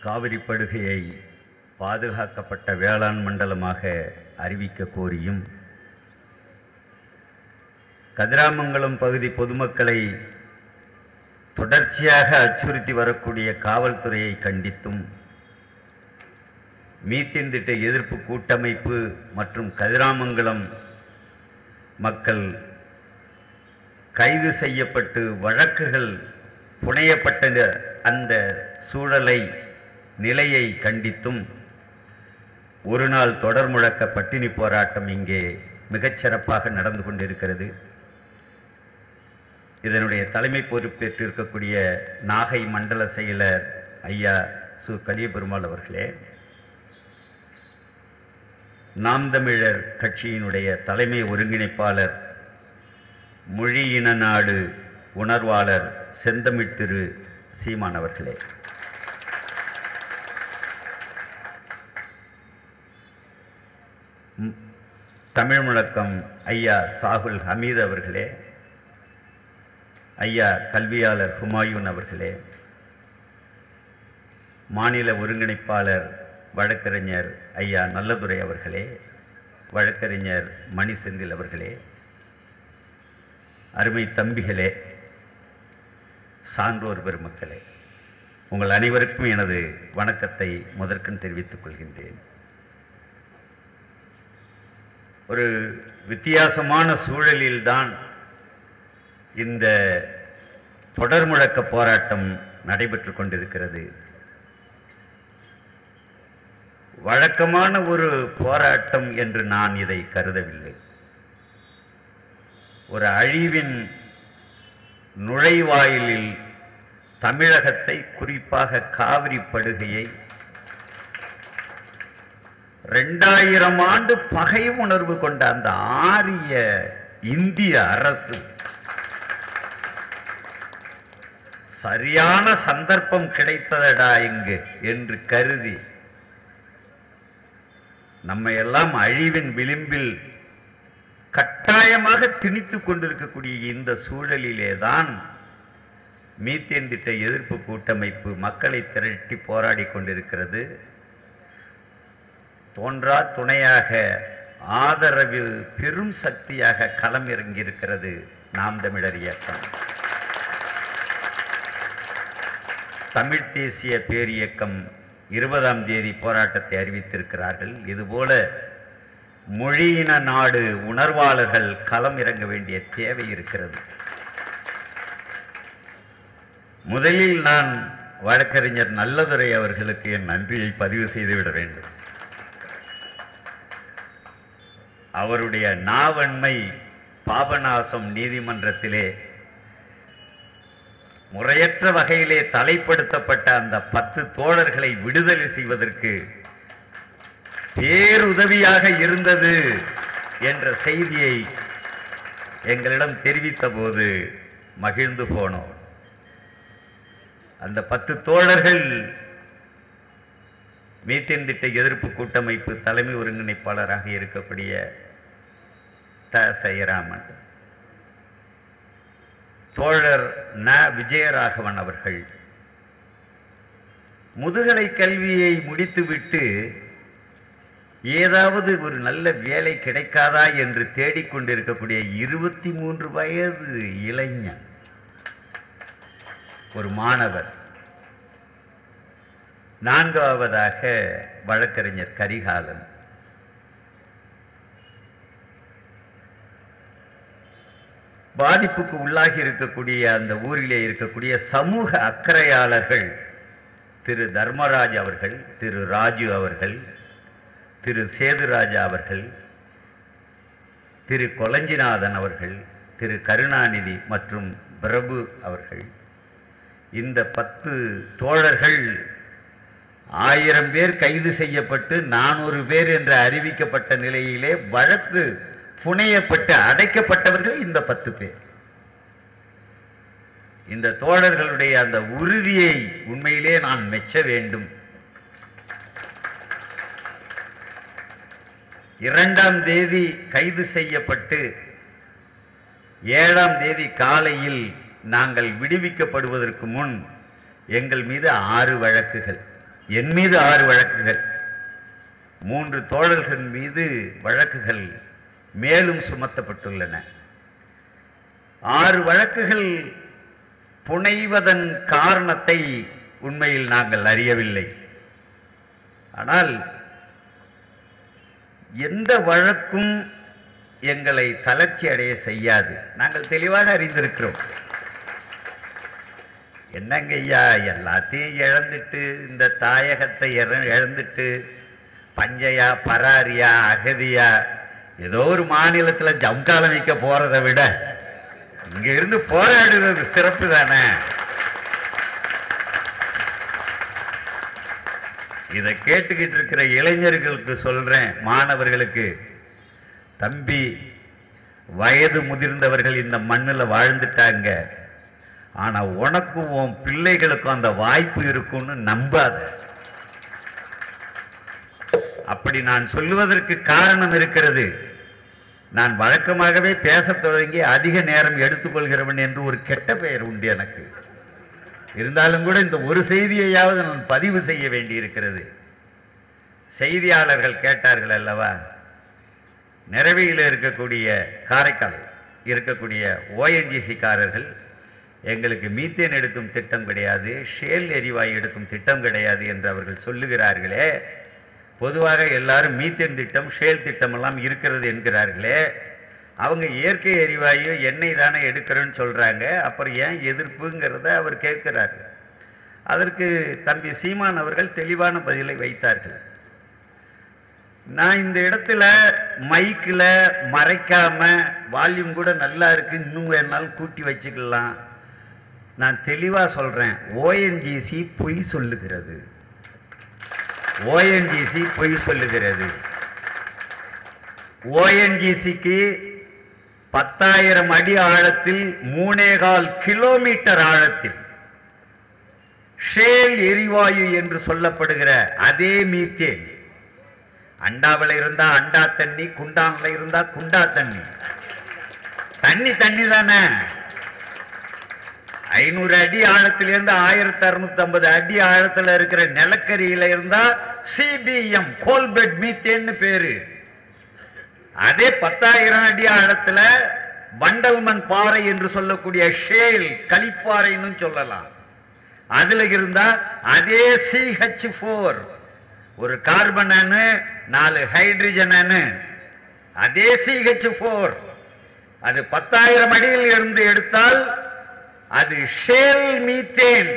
காவிரி படுகையை பாதுகாக்கப்பட்ட வேளாண் மண்டலமாக அறிவிக்க கோரியும். கதிராமங்கலம் பகுதி பொதுமக்களை தொடர்ச்சியாக அச்சுறுத்தி வரக்கூடிய காவல்துறையை கண்டித்தும் மீத்தேன் திட்ட எதிர்ப்பு கூட்டமைப்பு மற்றும் கதிராமங்கலம் மக்கள் கைது செய்யப்பட்டு வழக்குகள் புனையப்பட்ட அந்த சூழலை நிலையை கண்டித்தும் ஒரு நாள் தொடர் முழக்க பட்டினி போராட்டம் இங்கே மிகச்சிறப்பாக நடந்து கொண்டிருக்கிறது. இதனுடைய தலைமை பொறுப்பேற்று இருக்கக்கூடிய நாகை மண்டல செயலர் ஐயா சு. கலியபெருமாள் அவர்களே நாம் தமிழர் கட்சியினுடைய தலைமை ஒருங்கிணைப்பாளர் மொழி இன நாடு உணர்வாளர் செந்தமிழ் திரு சீமான் அவர்களே. தமிழ் முழக்கம் ஐயா சாகுல் ஹமீத் அவர்களே ஐயா கல்வியாளர் ஹுமாயூன் அவர்களே மாநில ஒருங்கிணைப்பாளர் வழக்கறிஞர் ஐயா நல்லதுரை அவர்களே வழக்கறிஞர் மணி செந்தில் அவர்களே அருமை தம்பிகளே சான்றோர் பெருமக்களே உங்கள் அனைவருக்கும் எனது வணக்கத்தை முதற்கண் தெரிவித்துக் கொள்கின்றேன். ஒரு வித்தியாசமான சூழலில்தான் இந்த தொடர் முழக்க போராட்டம் நடைபெற்று கொண்டிருக்கிறது. வழக்கமான ஒரு போராட்டம் என்று நான் இதை கருதவில்லை. ஒரு அழிவின் நுழைவாயிலில் தமிழகத்தை குறிப்பாக காவிரி படுகையை ரெண்டாயிரம் ஆண்டு பகை உணர்வு கொண்ட அந்த ஆரிய இந்திய அரசு. சரியான சந்தர்ப்பம் கிடைத்ததடா இங்கு என்று கருதி நம்ம எல்லாம் அழிவின் விளிம்பில் கட்டாயமாக திணித்துக் கொண்டிருக்கக்கூடிய இந்த சூழலிலே தான் மீத்தேன் திட்ட எதிர்ப்பு கூட்டமைப்பு மக்களை திரட்டி போராடி கொண்டிருக்கிறது. தோன்றா துணையாக ஆதரவு பெரும் சக்தியாக களம் இறங்கியிருக்கிறது நாம் தமிழர் இயக்கம். தமிழ் தேசிய பேரியக்கம் இருபதாம் தேதி போராட்டத்தை அறிவித்திருக்கிறார்கள். இதுபோல மொழியின நாடு உணர்வாளர்கள் களம் இறங்க வேண்டிய தேவை இருக்கிறது. முதலில் நான் வழக்கறிஞர் நல்லதுரை அவர்களுக்கு என் நன்றியை பதிவு செய்துவிட வேண்டும். அவருடைய நாவன்மை பாபநாசம் நீதிமன்றத்திலே முறையற்ற வகையிலே தலைப்படுத்தப்பட்ட அந்த பத்து தோழர்களை விடுதலை செய்வதற்கு பேருதவியாக இருந்தது என்ற செய்தியை எங்களிடம் தெரிவித்த போது மகிழ்ந்து போனோம். அந்த பத்து தோழர்கள் மீத்தேன் திட்ட எதிர்ப்பு கூட்டமைப்பு தலைமை ஒருங்கிணைப்பாளராக இருக்கக்கூடிய த செயராமன் தோழர் ந. விஜயராகவன் அவர்கள் முதுகலை கல்வியை முடித்துவிட்டு ஏதாவது ஒரு நல்ல வேலை கிடைக்காதா என்று தேடிக்கொண்டிருக்கக்கூடிய இருபத்தி மூன்று வயது இளைஞன் ஒரு மாணவர். நான்காவதாக வழக்கறிஞர் கரிகாலன். பாதிப்புக்கு உள்ளாகி இருக்கக்கூடிய அந்த ஊரிலே இருக்கக்கூடிய சமூக அக்கறையாளர்கள் திரு தர்மராஜ் அவர்கள் திரு ராஜு அவர்கள் திரு சேதுராஜா அவர்கள் திரு கொலஞ்சிநாதன் அவர்கள் திரு கருணாநிதி மற்றும் பிரபு அவர்கள் இந்த பத்து தோழர்கள் ஆயிரம் பேர் கைது செய்யப்பட்டு நானூறு பேர் என்று அறிவிக்கப்பட்ட நிலையிலே வழக்கு புனையப்பட்டு அடைக்கப்பட்டவர்கள் இந்த பத்து பேர். இந்த தோழர்களுடைய அந்த உறுதியை உண்மையிலே நான் மெச்ச வேண்டும். இரண்டாம் தேதி கைது செய்யப்பட்டு ஏழாம் தேதி காலையில் நாங்கள் விடுவிக்கப்படுவதற்கு முன் எங்கள் மீது ஆறு வழக்குகள் என் மீது ஆறு வழக்குகள் மூன்று தோழர்கள் மீது வழக்குகள் மேலும் சுமத்தப்பட்டுள்ளன. ஆறு வழக்குகள் புனைவதன் காரணத்தை உண்மையில் நாங்கள் அறியவில்லை. ஆனால் எந்த வழக்கும் எங்களை தளர்ச்சி அடைய செய்யாது. நாங்கள் தெளிவாக அறிந்திருக்கிறோம். என்னங்க ஐயா எல்லாத்தையும் இழந்துட்டு இந்த தாயகத்தை இழந்துட்டு பஞ்சையா பராரியா அகதியா ஏதோ ஒரு மாநிலத்தில் ஜம்காலம் வைக்க போறதை விட இங்க இருந்து போராடுறது சிறப்பு தானே? இதை கேட்டுக்கிட்டு இருக்கிற இளைஞர்களுக்கு சொல்றேன் மாணவர்களுக்கு. தம்பி வயது முதிர்ந்தவர்கள் இந்த மண்ணில் வாழ்ந்துட்டாங்க. ஆனா உனக்கும் உன் பிள்ளைகளுக்கும் அந்த வாய்ப்பு இருக்கும்னு நம்பாத. அப்படி நான் சொல்லுவதற்கு காரணம் இருக்கிறது. நான் வழக்கமாகவே பேசத் தொடங்கி அதிக நேரம் எடுத்துக்கொள்கிறவன் என்று ஒரு கெட்ட பெயர் உண்டு எனக்கு. இருந்தாலும் கூட இந்த ஒரு செய்தியையாவது நான் பதிவு செய்ய வேண்டியிருக்கிறது. செய்தியாளர்கள் கேட்டார்கள் அல்லவா? நிறவையில் இருக்கக்கூடிய காரைக்கால் இருக்கக்கூடிய ஓஎன்ஜிசிக்காரர்கள் எங்களுக்கு மீத்தேன் எடுக்கும் திட்டம் கிடையாது ஷேல் எரிவாயு எடுக்கும் திட்டம் கிடையாது என்று அவர்கள் சொல்லுகிறார்களே பொதுவாக எல்லாரும் மீத்தேன் திட்டம் ஷேல் திட்டம் எல்லாம் இருக்கிறது என்கிறார்களே. அவங்க இயற்கை எரிவாயு எண்ணெய் தானே எடுக்கிறேன்னு சொல்கிறாங்க அப்புறம் ஏன் எதிர்ப்புங்கிறத அவர் கேட்கிறார். அதற்கு தம்பி சீமான் அவர்கள் தெளிவான பதிலை வைத்தார்கள். நான் இந்த இடத்துல மைக்கில் மறைக்காமல் வால்யூம் கூட நல்லா இருக்குது இன்னும் வேணாலும் கூட்டி வச்சுக்கலாம். நான் தெளிவாக சொல்கிறேன் ஓஎன்ஜிசி பொய் சொல்லுகிறது. ஓஎன்ஜிசி பொய் சொல்லுகிறது. ஓஎன்ஜிசிக்கு பத்தாயிரம் அடி ஆழத்தில் மூணேகால் கிலோமீட்டர் ஆழத்தில் ஷேல் எரிவாயு என்று சொல்லப்படுகிற அதே மீத்தேன். அண்டாவில் இருந்தா அண்டா தண்ணி குண்டான்ல இருந்தா குண்டா தண்ணி. தண்ணி தண்ணி தானே ஐநூறு அடி ஆழத்திலிருந்து ஆயிரத்தி அறுநூத்தி ஐம்பது அடி ஆழத்துல இருக்கிற நிலக்கரியில இருந்தா சிபிஎம் கோல்பெட் மீத்தேன்னு பேரு. அதே பத்தாயிரம் அடி ஆழத்துல வண்டல்மண் பாறை என்று சொல்லக்கூடிய ஷேல் களிப்பாறைன்னு சொல்லலாம். அதுல இருந்தா அதே சிஹெச் ஃபோர் ஒரு கார்பன் அணு நாலு ஹைட்ரஜன் அணு. அதே சிஹெச் ஃபோர் அது பத்தாயிரம் அடியில் இருந்து எடுத்தால் அது ஷேல் மீத்தேன்.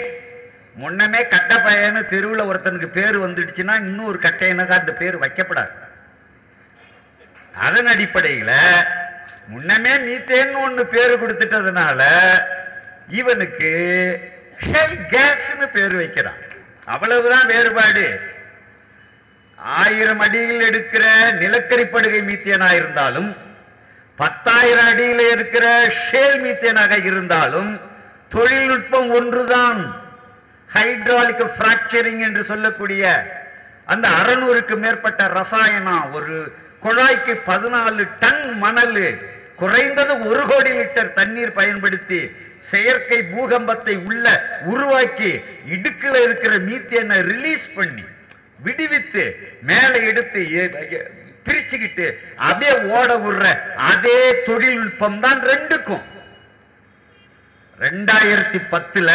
முன்னமே கட்டப்பையன்னு தெருவில் ஒருத்தனுக்கு பேர் வந்துடுச்சுன்னா இன்னொரு கட்டையனுக்கு அந்த பேர் வைக்கப்படாது. அதன் அடிப்படையில் முன்னமே மீத்தேன் ஒன்று பேர் கொடுத்துட்டதுனால இவனுக்கு ஷெல் கேஸ்னு பேர் வைக்கிறான். அவ்வளவுதான் வேறுபாடு. ஆயிரம் அடியில் எடுக்கிற நிலக்கரி படுகை மீத்தேனா இருந்தாலும் பத்தாயிரம் அடியில் இருக்கிற ஷேல் மீத்தேனாக இருந்தாலும் தொழில்நுட்பம் ஒன்றுதான். ஹைட்ராலிக் பிராக்சரிங் என்று சொல்லக்கூடிய அந்த அறநூறுக்கு மேற்பட்ட ரசாயனம் ஒரு குழாய்க்கு பதினாலு டன் மணல் குறைந்தது ஒரு கோடி லிட்டர் தண்ணீர் பயன்படுத்தி செயற்கை பூகம்பத்தை உள்ள உருவாக்கி இடுக்கில் இருக்கிற மீத்தேனை ரிலீஸ் பண்ணி விடுவித்து மேலே எடுத்து பிரிச்சுக்கிட்டு அப்படியே ஓட விடுற அதே தொழில்நுட்பம் தான் ரெண்டுக்கும். ரெண்டாயிரத்தி பத்துல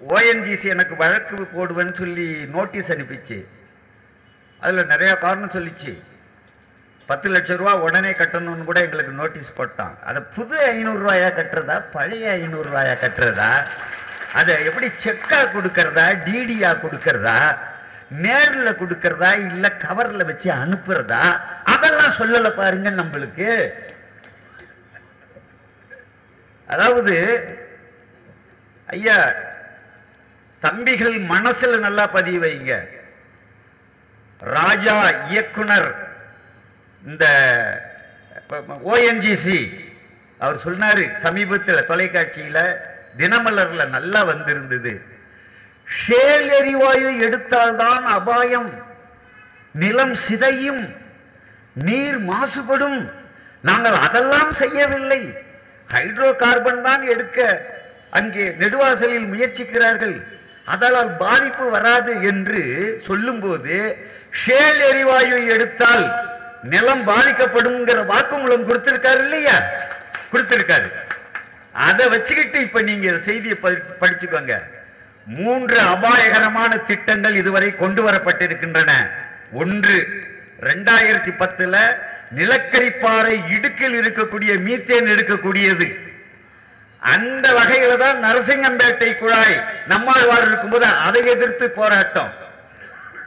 ஓஎன்ஜிசி எனக்கு வழக்கு போடுவேன்னு சொல்லி நோட்டீஸ் அனுப்பிச்சு. அதில் நிறைய காரணம் சொல்லிச்சு. பத்து லட்சம் ரூபா உடனே கட்டணும்னு கூட எங்களுக்கு நோட்டீஸ் போட்டான். அதை புது ஐநூறுரூவாயா கட்டுறதா பழைய ஐநூறுரூவாயா கட்டுறதா அதை எப்படி செக்காக கொடுக்கறதா டிடியா கொடுக்கறதா நேரில் கொடுக்கறதா இல்லை கவரில் வச்சு அனுப்புறதா அதெல்லாம் சொல்லலை பாருங்க நம்மளுக்கு. அதாவது ஐயா தம்பிகள் மனசுல நல்லா பதிவு வைங்க. ராஜா இயக்குனர் இந்த ஓஎன்ஜிசி அவர் சொன்னார் சமீபத்தில் தொலைக்காட்சியில தினமலர்ல நல்லா வந்திருந்தது. ஷேல் எரிவாயு எடுத்தால்தான் அபாயம். நிலம் சிதையும் நீர் மாசுபடும். நாங்கள் அதெல்லாம் செய்யவில்லை. ஹைட்ரோ கார்பன் தான் எடுக்க அங்கே நெடுவாசலில் முயற்சிக்கிறார்கள். அதனால் பாதிப்பு வராது என்று சொல்லும்போது ஷேல் எரிவாயு எடுத்தால் நிலம் பாதிக்கப்படும்ங்கிற வாக்குமூலம் கொடுத்திருக்காரு இல்லையா? கொடுத்திருக்காரு. அதை வச்சுக்கிட்டு இப்ப நீங்க செய்தியை படி- படிச்சுக்கோங்க. மூன்று அபாயகரமான திட்டங்கள் இதுவரை கொண்டு வரப்பட்டிருக்கின்றன. ஒன்று ரெண்டாயிரத்தி பத்துல நிலக்கரி பாறை இடுக்கில் இருக்கக்கூடிய மீத்தேன் எடுக்கக்கூடியது. அந்த வகையில தான் நரசிங்கம்பேட்டை குழாய் நம்மாழ்வார் இருக்கும்போது அதை எதிர்த்து போராட்டம்.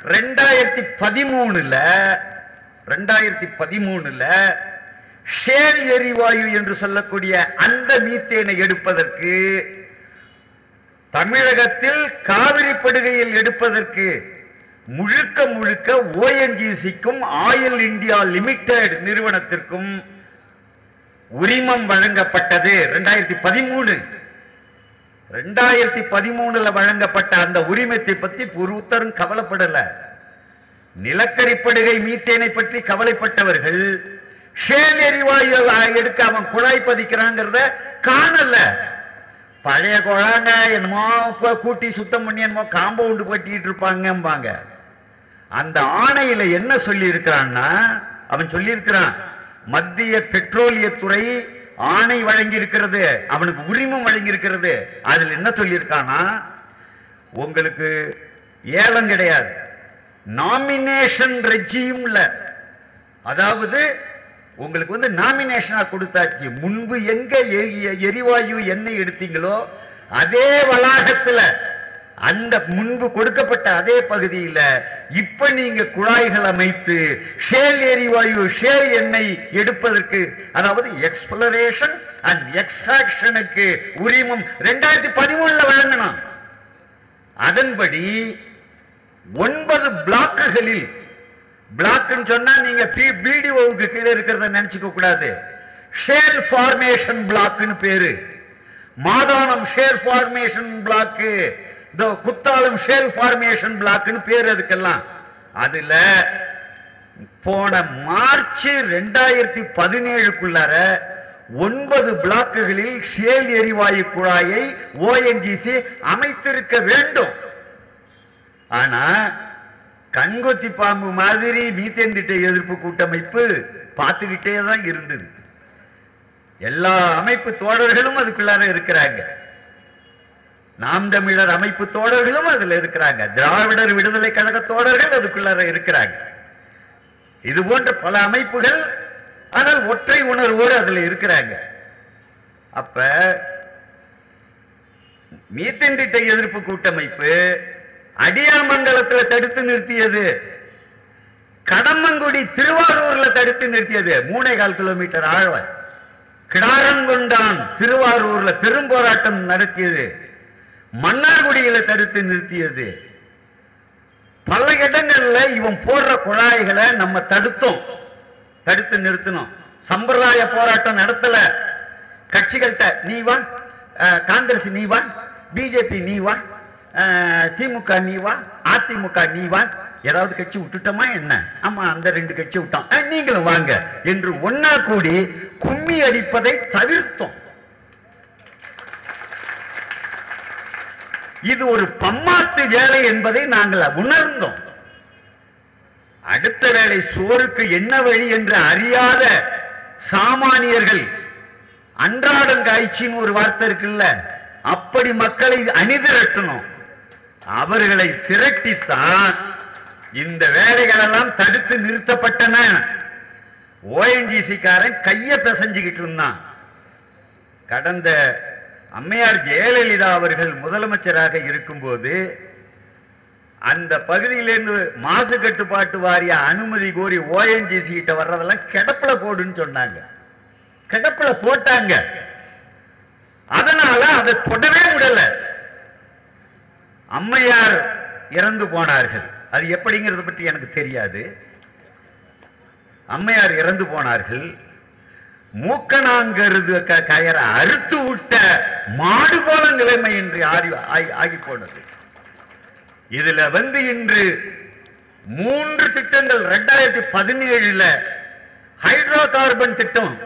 ரெண்டாயிரத்தி பதிமூணுல ரெண்டாயிரத்தி பதிமூணுல ஷேல் எரிவாயு என்று சொல்லக்கூடிய அந்த மீத்தேனை எடுப்பதற்கு தமிழகத்தில் காவிரி படுகையில் எடுப்பதற்கு முழுக்க முழுக்க ஓஎன்ஜிசிக்கும் ஆயில் இந்தியா லிமிடெட் நிறுவனத்திற்கும் உரிமம் வழங்கப்பட்டது. ரெண்டாயிரத்தி பதிமூணு. ரெண்டாயிரத்தி பதிமூணுல வழங்கப்பட்ட அந்த உரிமத்தை பத்தி ஒருத்தரும் கவலைப்படல. நிலக்கரிப்படுகை மீத்தேனை பற்றி கவலைப்பட்டவர்கள் ஷேல் எரிவாயு எடுக்க அவன் குழாய் பதிக்கிறாங்கிறத காணல. பழைய குழாங்க என்னமோ கூட்டி சுத்தம் பண்ணி என்னமோ காம்பவுண்டு கட்டிட்டு இருப்பாங்கம்பாங்க. அந்த ஆணையில என்ன சொல்லி இருக்கிறான்னா அவன் சொல்லியிருக்கிறான் மத்திய பெட்ரோலியத்துறை ஆணை வழங்கி இருக்கிறது அவனுக்கு உரிமம் வழங்கி இருக்கிறது அதுல என்ன சொல்லியிருக்கானா உங்களுக்கு ஏலம் கிடையாது. நாமினேஷன் ரெஜியும்ல அதாவது உங்களுக்கு வந்து நாமினேஷனா கொடுத்தாச்சு. முன்பு எங்க எரிவாயு எண்ணெய் எடுத்தீங்களோ அதே வளாகத்துல அந்த முன்பு கொடுக்கப்பட்ட அதே பகுதியில இப்ப நீங்க குழாய்கள் அமைத்து ஷேல் எரிவாயு ஷேல் எண்ணெய் எடுப்பதற்கு அதாவது எக்ஸ்பிளரேஷன் அண்ட் எக்ஸ்ட்ராக்ஷனுக்கு உரிமம் ரெண்டாயிரத்தி பதிமூணுல வழங்கணும். அதன்படி ஒன்பது பிளாக்குகளில் பிளாக்னு சொன்னா நீங்க பிடிஓவுக்கு கீழே இருக்கிறத நினைச்சுக்க கூடாது. ஷேல் ஃபார்மேஷன் பிளாக்னு பேரு. மாதானம் ஷேர் ஃபார்மேஷன் பிளாக்கு இந்த குத்தாலம் ஷேல் ஃபார்மேஷன் பிளாக்னு பேர் அதுக்கெல்லாம். அதுல போன மார்ச் ரெண்டாயிரத்தி பதினேழுக்குள்ளார ஒன்பது பிளாக்குகளில் ஷேல் எரிவாயு குழாயை ஓஎன்ஜிசி அமைத்திருக்க வேண்டும். ஆனா கண்கொத்தி பாம்பு மாதிரி மீத்தேன் திட்ட எதிர்ப்பு கூட்டமைப்பு பார்த்துக்கிட்டே தான் இருந்தது. எல்லா அமைப்பு தோழர்களும் அதுக்குள்ளார இருக்கிறாங்க. நாம் தமிழர் அமைப்பு தோழர்களும் அதுல இருக்கிறாங்க. திராவிடர் விடுதலை கழக தோழர்கள் அதுக்குள்ளார இருக்கிறாங்க. இது போன்ற பல அமைப்புகள் ஆனால் ஒற்றை உணர்வோடு அதுல இருக்கிறாங்க. அப்ப மீத்தண்டிட்ட திட்ட எதிர்ப்பு கூட்டமைப்பு அடியாமங்கலத்துல தடுத்து நிறுத்தியது. கடம்பங்குடி திருவாரூர்ல தடுத்து நிறுத்தியது. மூணே கால் கிலோமீட்டர் ஆழ்வாய் கிடாரங்கொண்டான் திருவாரூர்ல பெரும் போராட்டம் நடத்தியது. மன்னார்குடியில தடுத்து நிறுத்தியது. பல இடங்கள்ல இவன் போடுற குழாய்களை நம்ம தடுத்தோம். தடுத்து நிறுத்தணும் சம்பிரதாய போராட்டம் நடத்தல. கட்சிகள்கிட்ட நீ வா. காங்கிரஸ் நீ வா. பிஜேபி நீ வா. திமுக நீ வா. அதிமுக நீ வா. ஏதாவது கட்சி விட்டுட்டோமா என்ன? ஆமா அந்த ரெண்டு கட்சி விட்டான் நீங்களும் வாங்க. என்று ஒன்னா கூடி கும்மி அடிப்பதை தவிர்த்தோம். இது ஒரு பம்மாத்து வேலை என்பதை நாங்கள் உணர்ந்தோம். அடுத்த வேளை சுவருக்கு என்ன வழி என்று அறியாத சாமானியர்கள் அன்றாடம் காய்ச்சின்னு ஒரு வார்த்தை இருக்குல்ல அப்படி மக்களை அணிதிரட்டணும். அவர்களை திரட்டித்தான் இந்த வேலைகள் எல்லாம் தடுத்து நிறுத்தப்பட்டன. ஓஎன்ஜிசி காரன் கைய பிசைஞ்சுக்கிட்டு இருந்தான். கடந்த அம்மையார் ஜெயலலிதா அவர்கள் முதலமைச்சராக இருக்கும்போது அந்த பகுதியிலிருந்து மாசு கட்டுப்பாட்டு வாரிய அனுமதி கோரி ஓஎன்ஜிசி கிட்ட வர்றதெல்லாம் கிடப்புல போடுன்னு சொன்னாங்க. கிடப்புல போட்டாங்க. அதனால அதை தொடவே விடல. அம்மையார் இறந்து போனார்கள். அது எப்படிங்கிறத பற்றி எனக்கு தெரியாது. அம்மையார் இறந்து போனார்கள். மூக்கணாங்கருது க- கயரை அறுத்து விட்ட மாடு போல நிலைமை இன்று ஆறி ஆகி- ஆகி போனது இதுல வந்து இன்று மூன்று திட்டங்கள் ரெண்டாயிரத்தி பதினேழுல ஹைட்ரோ கார்பன் திட்டம்.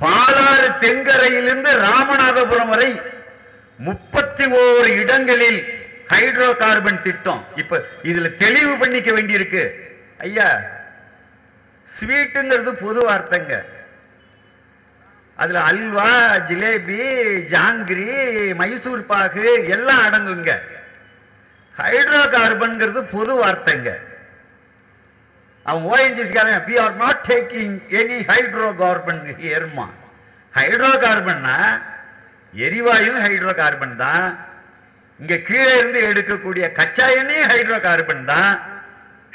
பாலாறு தென்கரையிலிருந்து ராமநாதபுரம் வரை முப்பத்தி ஓரு இடங்களில் ஹைட்ரோ கார்பன் திட்டம். இப்ப இதுல தெளிவு பண்ணிக்க வேண்டியிருக்கு. ஐயா ஸ்வீட்டுங்கிறது பொது வார்த்தைங்க. அதுல அல்வா ஜிலேபி ஜாங்கிரி மைசூர் பாகு எல்லாம் அடங்குங்க. ஹைட்ரோ கார்பன்கிறது பொது வார்த்தைங்க. அவன் ஓஎன்ஜிசிக்காரன் we are not taking any hydrocarbon ஏறுமா ஹைட்ரோ கார்பன்னா எரிவாயும் ஹைட்ரோ கார்பன் தான். இங்க கீழே இருந்து எடுக்கக்கூடிய கச்சா எண்ணெயும் ஹைட்ரோ கார்பன் தான்.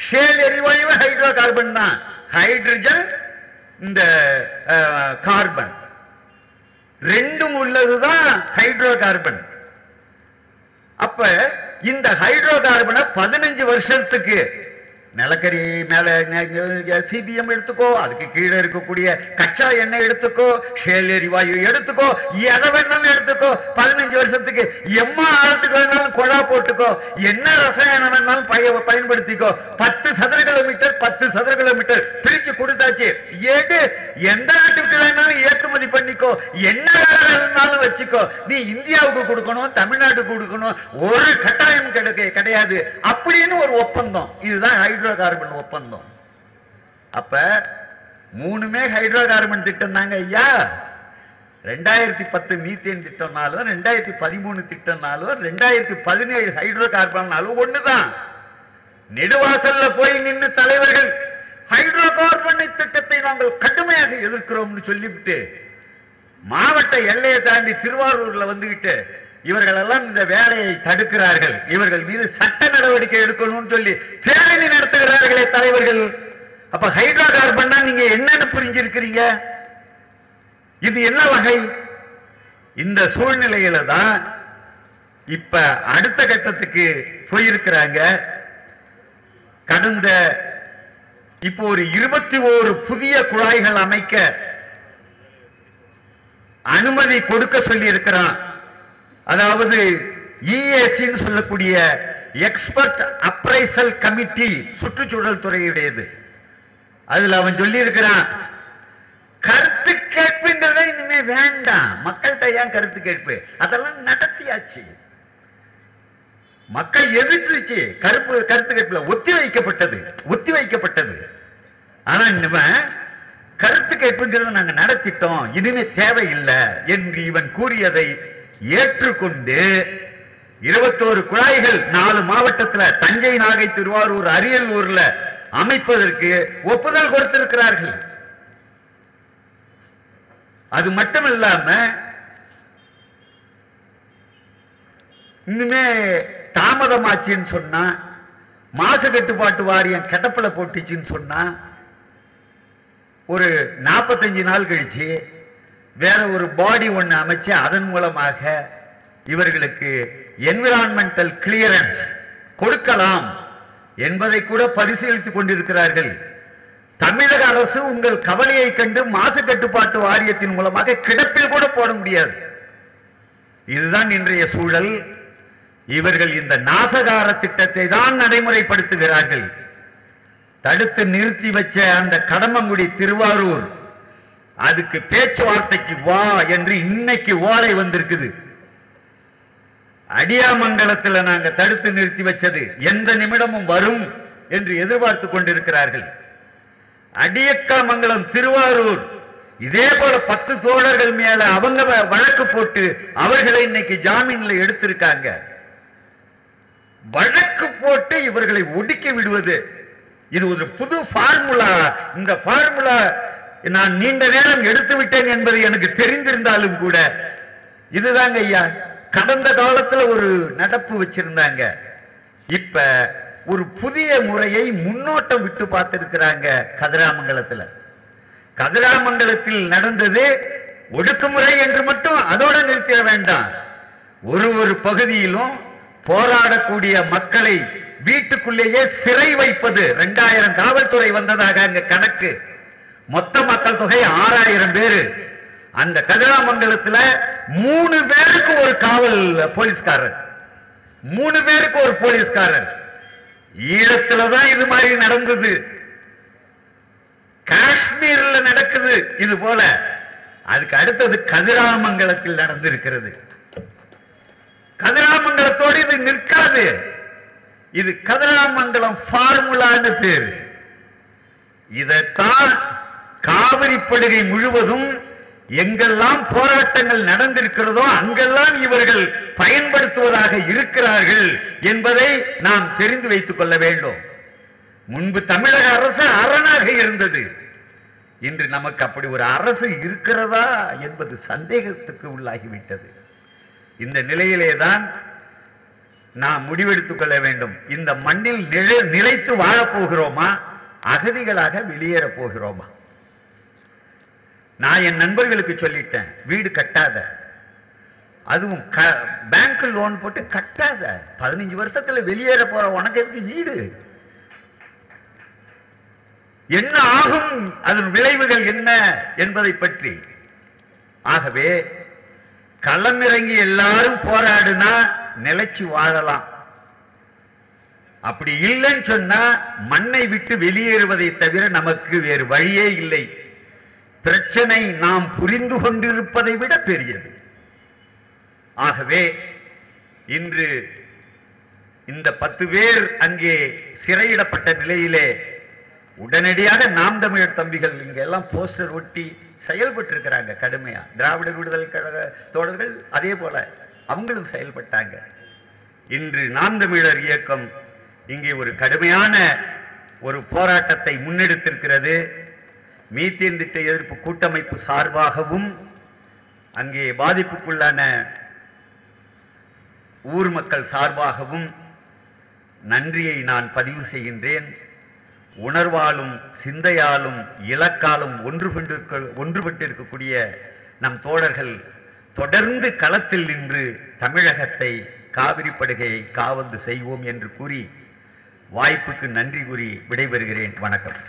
ஷேல் எரிவாயும் ஹைட்ரோ கார்பன் தான். ஹைட்ரஜன் இந்த கார்பன். ரெண்டும் உள்ளதுதான் ஹைட்ரோ கார்பன் அப்ப இந்த ஹைட்ரோ கார்பனை பதினஞ்சு வருஷத்துக்கு நிலக்கரி மேலே சிபிஎம் எடுத்துக்கோ அதுக்கு கீழே இருக்கக்கூடிய கச்சா எண்ணெய் எடுத்துக்கோ ஷேல் எரிவாயு எடுத்துக்கோ எதை வேணாலும் எடுத்துக்கோ பதினஞ்சு வருஷத்துக்கு எம்மா ஆழத்துக்கு வேணாலும் குழா போட்டுக்கோ என்ன ரசாயனம் வேணாலும் பய பயன்படுத்திக்கோ. பத்து சதுர கிலோமீட்டர் பத்து சதுர கிலோமீட்டர் பிரிச்சு கொடுத்தாச்சு. ஏடு எந்த நாட்டுக்கு வேணாலும் ஏற்றுமதி பண்ணிக்கோ. என்ன வேணாலும் வச்சுக்கோ. நீ இந்தியாவுக்கு கொடுக்கணும் தமிழ்நாட்டுக்கு கொடுக்கணும் ஒரு கட்டாயம் கிடைக்க கிடையாது. அப்படின்னு ஒரு ஒப்பந்தம். இதுதான் ஹைட்ரோ கார்பன் ஒப்பந்தம். அப்ப மூணுமே ஹைட்ரோ கார்பன் திட்டம் தாங்க ஐயா. ரெண்டாயிரத்தி பத்து மீத்தேன் திட்டம்னாலும் ரெண்டாயிரத்தி பதிமூணு திட்டம்னாலும் ரெண்டாயிரத்தி பதினேழு ஹைட்ரோ கார்பன்னாலும் ஒண்ணுதான். நெடுவாசல்ல போய் நின்று தலைவர்கள் ஹைட்ரோ கார்பன் திட்டத்தை நாங்கள் கடுமையாக எதிர்க்கிறோம்னு சொல்லிவிட்டு மாவட்ட எல்லையை தாண்டி திருவாரூர்ல வந்துகிட்டு இவர்கள் எல்லாம் இந்த வேலையை தடுக்கிறார்கள். இவர்கள் மீது சட்ட நடவடிக்கை எடுக்கணும்னு சொல்லி பேரணி நடத்துகிறார்களே தலைவர்கள். அப்ப ஹைட்ரோ கார்பன் நீங்க என்னன்னு புரிஞ்சிருக்கிறீங்க? இது என்ன வகை? இந்த சூழ்நிலையில தான் இப்ப அடுத்த கட்டத்துக்கு போயிருக்கிறாங்க. கடந்த இப்போ ஒரு இருபத்தி ஓரு புதிய குழாய்கள் அமைக்க அனுமதி கொடுக்க சொல்லி இருக்கிறான் அதாவது இஎஸ்சின்னு சொல்லக்கூடிய எக்ஸ்பர்ட் அப்ரைசல் கமிட்டி சுற்றுச்சூழல் துறையுடையது. அதுல அவன் சொல்லி இருக்கிறான் கருத்து கேட்புங்கிறத இனிமே வேண்டாம். மக்கள்கிட்ட ஏன் கருத்து கேட்பு? அதெல்லாம் நடத்தியாச்சு. மக்கள் எதிர்த்துச்சு. கருப்பு கருத்து கேட்புல ஒத்தி வைக்கப்பட்டது ஒத்தி வைக்கப்பட்டது. ஆனா இனிமே கருத்து கேட்புங்கிறத நாங்க நடத்திட்டோம். இனிமே தேவையில்லை என்று இவன் கூறியதை ஏற்றுக்கொண்டு இருபத்தோரு குழாய்கள் நாலு மாவட்டத்தில் தஞ்சை நாகை திருவாரூர் அரியலூர்ல அமைப்பதற்கு ஒப்புதல் கொடுத்திருக்கிறார்கள். அது மட்டும் இல்லாம இன்னுமே தாமதமாச்சுன்னு சொன்னா மாசு கட்டுப்பாட்டு வாரியம் கிடப்பில போட்டுச்சுன்னு சொன்னா ஒரு நாற்பத்தஞ்சு நாள் கழிச்சு வேற ஒரு பாடி ஒன்று அமைச்சு அதன் மூலமாக இவர்களுக்கு என்விரான்மெண்டல் கிளியரன்ஸ் கொடுக்கலாம் என்பதை கூட பரிசீலித்துக் கொண்டிருக்கிறார்கள். தமிழக அரசு உங்கள் கவலையை கண்டு மாசு கட்டுப்பாட்டு வாரியத்தின் மூலமாக கிடப்பில் கூட போட முடியாது. இதுதான் இன்றைய சூழல். இவர்கள் இந்த நாசகார திட்டத்தை தான் நடைமுறைப்படுத்துகிறார்கள். தடுத்து நிறுத்தி வச்ச அந்த கடமங்குடி திருவாரூர் அதுக்கு பேச்சுவார்த்தைக்கு வா என்று இன்னைக்கு ஓலை வந்திருக்குது. அடியாமங்கலத்துல நாங்க தடுத்து நிறுத்தி வச்சது எந்த நிமிடமும் வரும் என்று எதிர்பார்த்து கொண்டிருக்கிறார்கள். அடியக்காமங்கலம் திருவாரூர் இதே போல பத்து தோழர்கள் மேல அவங்க வழக்கு போட்டு அவர்களை இன்னைக்கு ஜாமீன்ல எடுத்திருக்காங்க. வழக்கு போட்டு இவர்களை ஒடுக்கி விடுவது. இது ஒரு புது பார்முலா இந்த பார்முலா நான் நீண்ட நேரம் எடுத்து விட்டேன் என்பது எனக்கு தெரிந்திருந்தாலும் கூட இதுதாங்க ஐயா கடந்த காலத்துல ஒரு நடப்பு வச்சிருந்தாங்க. இப்ப ஒரு புதிய முறையை முன்னோட்டம் விட்டு பார்த்திருக்கிறாங்க கதிராமங்கலத்துல. கதிராமங்கலத்தில் நடந்தது ஒடுக்குமுறை என்று மட்டும் அதோட நிறுத்திட வேண்டாம். ஒரு ஒரு பகுதியிலும் போராடக்கூடிய மக்களை வீட்டுக்குள்ளேயே சிறை வைப்பது ரெண்டாயிரம் காவல்துறை வந்ததாக அங்க கணக்கு. மொத்த மக்கள் தொகை ஆறாயிரம் பேரு. அந்த கதிராமங்கலத்துல மூணு பேருக்கு ஒரு காவல் போலீஸ்காரர். மூணு பேருக்கு ஒரு போலீஸ்காரர். ஈழத்துலதான் இது மாதிரி நடந்தது. காஷ்மீர்ல நடக்குது இது போல. அதுக்கு அடுத்தது கதிராமங்கலத்தில் நடந்திருக்கிறது. கதிராமங்கலத்தோடு இது நிற்காது இது கதிராமங்கலம் ஃபார்முலான்னு பேரு. இதைத்தான் காவிரி படுகை முழுவதும் எங்கெல்லாம் போராட்டங்கள் நடந்திருக்கிறதோ அங்கெல்லாம் இவர்கள் பயன்படுத்துவதாக இருக்கிறார்கள் என்பதை நாம் தெரிந்து வைத்துக் கொள்ள வேண்டும். முன்பு தமிழக அரசு அரணாக இருந்தது. இன்று நமக்கு அப்படி ஒரு அரசு இருக்கிறதா என்பது சந்தேகத்துக்கு உள்ளாகிவிட்டது. இந்த நிலையிலே தான் நாம் முடிவெடுத்துக் கொள்ள வேண்டும். இந்த மண்ணில் நிலை- நிலைத்து வாழப் போகிறோமா? அகதிகளாக வெளியேறப் போகிறோமா? நான் என் நண்பர்களுக்கு சொல்லிட்டேன் வீடு கட்டாத. அதுவும் க- பேங்க் லோன் போட்டு கட்டாத. பதினஞ்சு வருஷத்துல வெளியேற போற உனக்கு எதுக்கு வீடு? என்ன ஆகும்? அதன் விளைவுகள் என்ன என்பதை பற்றி. ஆகவே களமிறங்கி எல்லாரும் போராடுனா நிலைச்சு வாழலாம். அப்படி இல்லைன்னு சொன்னா மண்ணை விட்டு வெளியேறுவதை தவிர நமக்கு வேறு வழியே இல்லை. பிரச்சனை நாம் புரிந்து கொண்டிருப்பதை விட பெரியது. ஆகவே இன்று இந்த பத்து பேர் அங்கே சிறையிடப்பட்ட நிலையிலே உடனடியாக நாம் தமிழர் தம்பிகள் இங்கெல்லாம் போஸ்டர் ஒட்டி செயல்பட்டு இருக்கிறாங்க கடுமையா. திராவிட விடுதலை கழக தோழர்கள் அதே போல அவங்களும் செயல்பட்டாங்க. இன்று நாம் தமிழர் இயக்கம் இங்கே ஒரு கடுமையான ஒரு போராட்டத்தை முன்னெடுத்திருக்கிறது. மீத்தேன் திட்ட எதிர்ப்பு கூட்டமைப்பு சார்பாகவும் அங்கே பாதிப்புக்குள்ளான ஊர் மக்கள் சார்பாகவும் நன்றியை நான் பதிவு செய்கின்றேன். உணர்வாலும் சிந்தையாலும் இலக்காலும் ஒன்று ஒன்றுபட்டிருக்கக்கூடிய நம் தோழர்கள் தொடர்ந்து களத்தில் நின்று தமிழகத்தை காவிரி படுகையை காவந்து செய்வோம் என்று கூறி வாய்ப்புக்கு நன்றி கூறி விடைபெறுகிறேன். வணக்கம்.